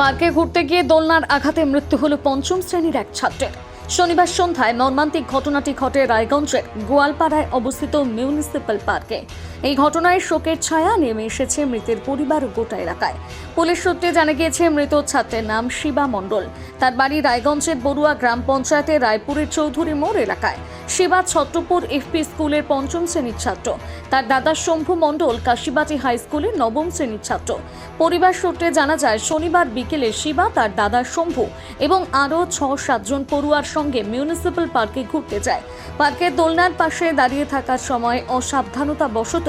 পার্কে ঘুরতে গিয়ে দোলনার আঘাতে মৃত্যু হল পঞ্চম শ্রেণির এক ছাত্রের। শনিবার সন্ধ্যায় মর্মান্তিক ঘটনাটি ঘটে রায়গঞ্জের গোয়ালপাড়ায় অবস্থিত মিউনিসিপ্যাল পার্কে। এই ঘটনায় শোকের ছায়া নেমে এসেছে মৃতের পরিবার গোটা এলাকায়। পুলিশ সূত্রে জানা গিয়েছে, মৃত ছাত্রের নাম শিবা মণ্ডল। তার বাড়ি রায়গঞ্জের বড়ুয়া গ্রাম পঞ্চায়েতের রায়পুরের চৌধুরী মোড় এলাকায়। শিবা ছত্রপুর এফপি স্কুলের পঞ্চম শ্রেণির ছাত্র। তার দাদা শম্ভু মণ্ডল কাশিবাটি হাই স্কুলের নবম শ্রেণির ছাত্র। পরিবার সূত্রে জানা যায়, শনিবার বিকেলে শিবা, তার দাদা শম্ভু এবং আরও ছ সাতজন পড়ুয়ার সঙ্গে মিউনিসিপ্যাল পার্কে ঘুরতে যায়। পার্কের দোলনার পাশে দাঁড়িয়ে থাকার সময় অসাবধানতা বশত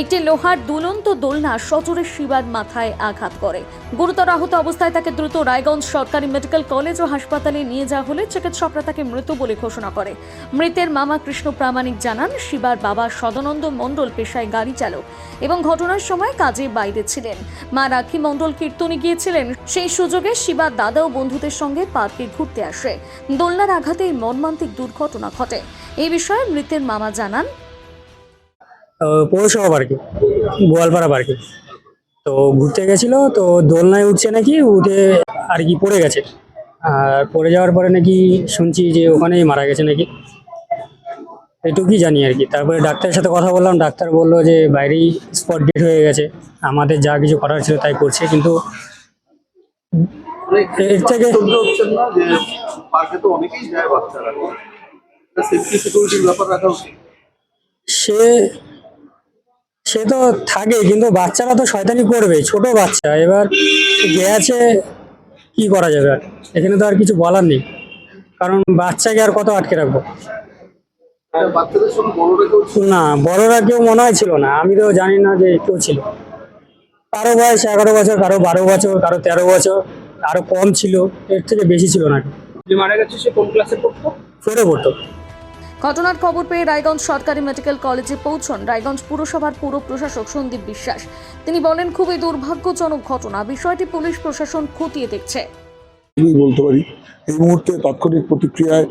একটি লোহার দুলন্ত দোলনা সজোরে শিবার মাথায় আঘাত করে। গুরুতর আহত অবস্থায় তাকে দ্রুত রায়গঞ্জ সরকারি মেডিকেল কলেজ ও হাসপাতালে নিয়ে যাওয়া হলে চিকিৎসকরা তাকে মৃত বলে ঘোষণা করে। মৃতের মামা কৃষ্ণ প্রামাণিক জানান, শিবার বাবা সদানন্দ মণ্ডল পেশায় গাড়ি চালক এবং ঘটনার সময় কাজে বাইরে ছিলেন। মা রাখি মণ্ডল কীর্তনে গিয়েছিলেন, সেই সুযোগে শিবার দাদা ও বন্ধুদের সঙ্গে পার্কে ঘুরতে আসে। দোলনার আঘাতে এই মর্মান্তিক দুর্ঘটনা ঘটে। এই বিষয়ে মৃতের মামা জানান গোয়ালপাড়া তো ঘুরতে গেছিল, তো দোলনায় উঠছে নাকি, উঠে আর কি পড়ে গেছে। আর পড়ে যাওয়ার পরে নাকি শুনছি যে ওখানেই মারা গেছে নাকি। এটুকুই জানি আর কি। তারপরে ডাক্তারের সাথে কথা বললাম, ডাক্তার বলল যে বাইরেই স্পট ডেট হয়ে গেছে, আমাদের যা কিছু করার ছিল তাই করছে, কিন্তু এর থেকে সে সে তো থাকে, কিন্তু বাচ্চারা তো শয়তানি করবে, ছোট বাচ্চা, এবার গেছে কি করা যাবে আর? এখানে তো আর কিছু বলার নেই, কারণ বাচ্চাকে আর কত আটকে রাখব আর বাচ্চাদের সঙ্গে বড়রা কেউ ছিল না বড়রা কেউ মনে হয় ছিল না। আমি তো জানি না যে কেউ ছিল। কারও বয়স এগারো বছর কারও বারো বছর কারও তেরো বছর আরও কম ছিল এর থেকে বেশি ছিল না। যে মারা গেছে সে কোন ক্লাসে পড়তো? ফোরে পড়তো। ঘটনার খবর পেয়ে রায়গঞ্জ সরকারি মেডিকেল কলেজে পৌঁছন রায়গঞ্জ পুরসভার পুর প্রশাসক সন্দীপ বিশ্বাস। তিনি বলেন খুবই দুর্ভাগ্যজনক ঘটনা। বিষয়টি পুলিশ প্রশাসন খতিয়ে দেখছে। আমি বলতে পারি এই মুহূর্তে তাৎক্ষণিক প্রতিক্রিয়ায়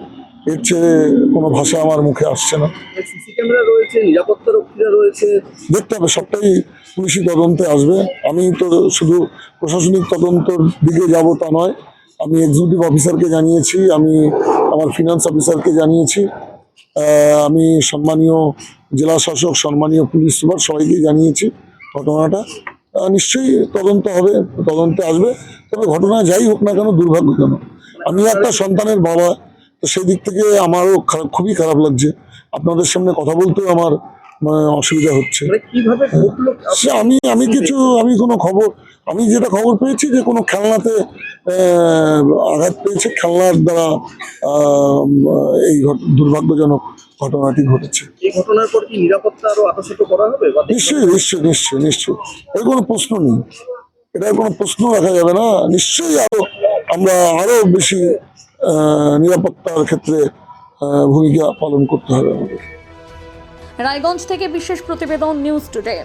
এর চেয়ে কোনো ভাষা আমার মুখে আসছে না। সিসি ক্যামেরা রয়েছে নিরাপত্তা রক্ষীরা রয়েছে। দেখতে হবে সবটাই পুলিশি তদন্তে আসবে। আমি তো শুধু প্রশাসনিক তদন্তর দিকে যাব তা নয় আমি এক্সিকিউটিভ অফিসারকে জানিয়েছি আমি আমার ফিনান্স অফিসারকে জানিয়েছি আমি সম্মানীয় জেলা শাসক সম্মানীয় পুলিশ সুপার সবাইকে জানিয়েছি ঘটনাটা। নিশ্চয়ই তদন্ত হবে তদন্তে আসবে তবে ঘটনা যাই হোক না কেন দুর্ভাগ্যজনক। আমি একটা সন্তানের বাবা তো সেই দিক থেকে আমারও খারাপ খুবই খারাপ লাগছে। আপনাদের সামনে কথা বলতেও আমার মানে অসুবিধা হচ্ছে। মানে সে আমি আমি কিছু আমি কোনো খবর আমি যেটা খবর পেয়েছি যে কোনো খেলনাতে আঘাত পেয়েছে খেলনার দ্বারা এই দুর্ভাগ্যজনক ঘটনাটি ঘটেছে। এই ঘটনার পর কি নিরাপত্তা আরও আতশত করা হবে নিশ্চয়ই নিশ্চয়ই নিশ্চয়ই নিশ্চয়ই। এর কোনো প্রশ্ন নেই। এটার কোনো প্রশ্ন রাখা যাবে না। নিশ্চয়ই আরও আমরা আরও বেশি নিরাপত্তার ক্ষেত্রে ভূমিকা পালন করতে হবে আমাদের। রায়গঞ্জ থেকে বিশেষ প্রতিবেদন নিউজ টুডে।